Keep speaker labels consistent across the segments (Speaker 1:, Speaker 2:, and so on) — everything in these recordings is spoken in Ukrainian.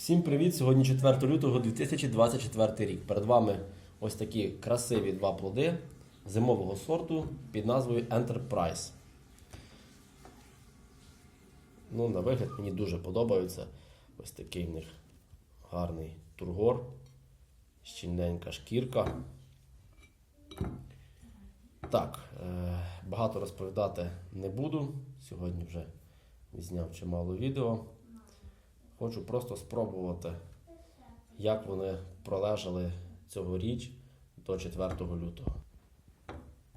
Speaker 1: Всім привіт! Сьогодні 4 лютого 2024 рік. Перед вами ось такі красиві два плоди зимового сорту під назвою Enterprise. Ну, на вигляд мені дуже подобаються. Ось такий в них гарний тургор, щільненька шкірка. Так, е, багато розповідати не буду. Сьогодні вже зняв чимало відео. Хочу просто спробувати, як вони пролежали цьогоріч до 4 лютого.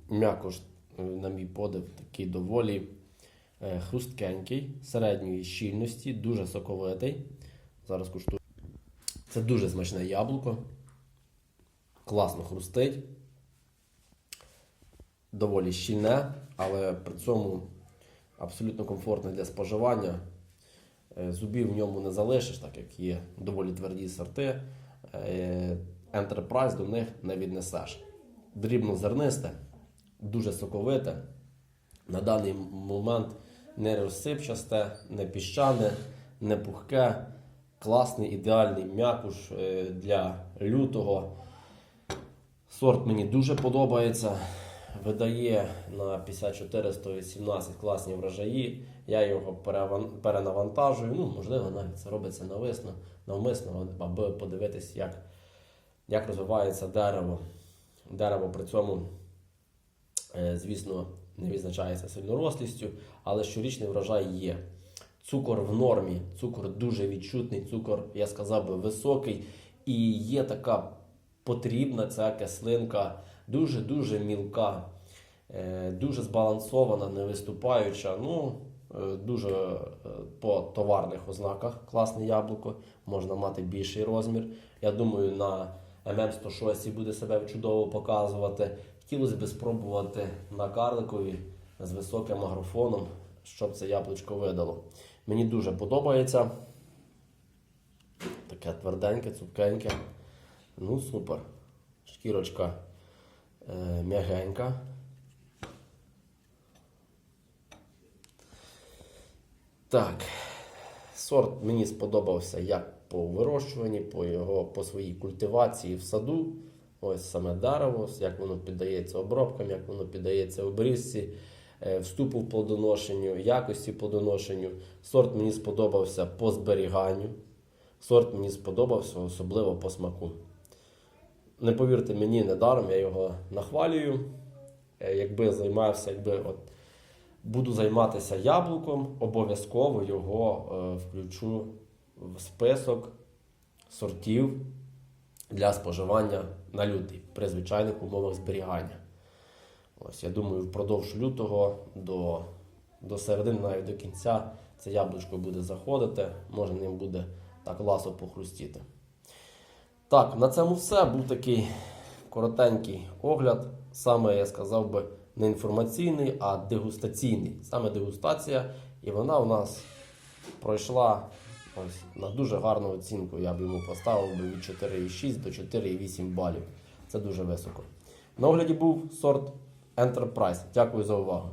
Speaker 1: М'якош, е, на мій подив, такий доволі е, хрусткенький, середньої щільності, дуже соковитий. Зараз куштую. Це дуже смачне яблуко. Класно хрустить. Доволі щільне, але при цьому абсолютно комфортне для споживання. Е, Зубів в ньому не залишиш, так як є доволі тверді сорти. Е, Enterprise до них не віднесеш. Дрібнозернисте, дуже соковите. На даний момент не розсипчасте, не піщане, не пухке. Класний, ідеальний м'якуш е, для лютого. Сорт мені дуже подобається. Видає на 54-118 класні врожаї. Я його перенавантажую. Ну, можливо, навіть це робиться нависно, навмисно, аби подивитись, як, як розвивається дерево. Дерево при цьому, е, звісно, не відзначається сильнорослістю, але щорічний врожай є. Цукор в нормі, цукор дуже відчутний, цукор, я сказав би, високий. І є така потрібна ця кислинка, дуже-дуже мілка, е, дуже збалансована, не виступаюча. Ну, е, дуже е, по товарних ознаках класне яблуко, можна мати більший розмір. Я думаю, на ММ106 буде себе чудово показувати. Хотілося б спробувати на карликові з високим агрофоном, щоб це яблучко видало. Мені дуже подобається. Таке тверденьке, цупкеньке. Ну, супер. Шкірочка е, м'ягенька. Так, сорт мені сподобався як по вирощуванні, по його по своїй культивації в саду. Ось саме дерево, як воно піддається обробкам, як воно піддається обрізці, е, вступу в плодоношенню, якості плодоношенню. Сорт мені сподобався по зберіганню. Сорт мені сподобався, особливо по смаку. Не повірте мені, недаром я його нахвалюю. Е, Якби займався, якби от буду займатися яблуком, обов'язково його е, включу в список сортів для споживання на лютий при звичайних умовах зберігання. Ось, я думаю, впродовж лютого до, до середини, навіть до кінця, це яблучко буде заходити, може ним буде так ласо похрустіти. Так, на цьому все. Був такий коротенький огляд. Саме я сказав би не інформаційний, а дегустаційний. Саме дегустація. І вона у нас пройшла ось на дуже гарну оцінку. Я б йому поставив би від 4,6 до 4,8 балів. Це дуже високо. На огляді був сорт Enterprise. Дякую за увагу.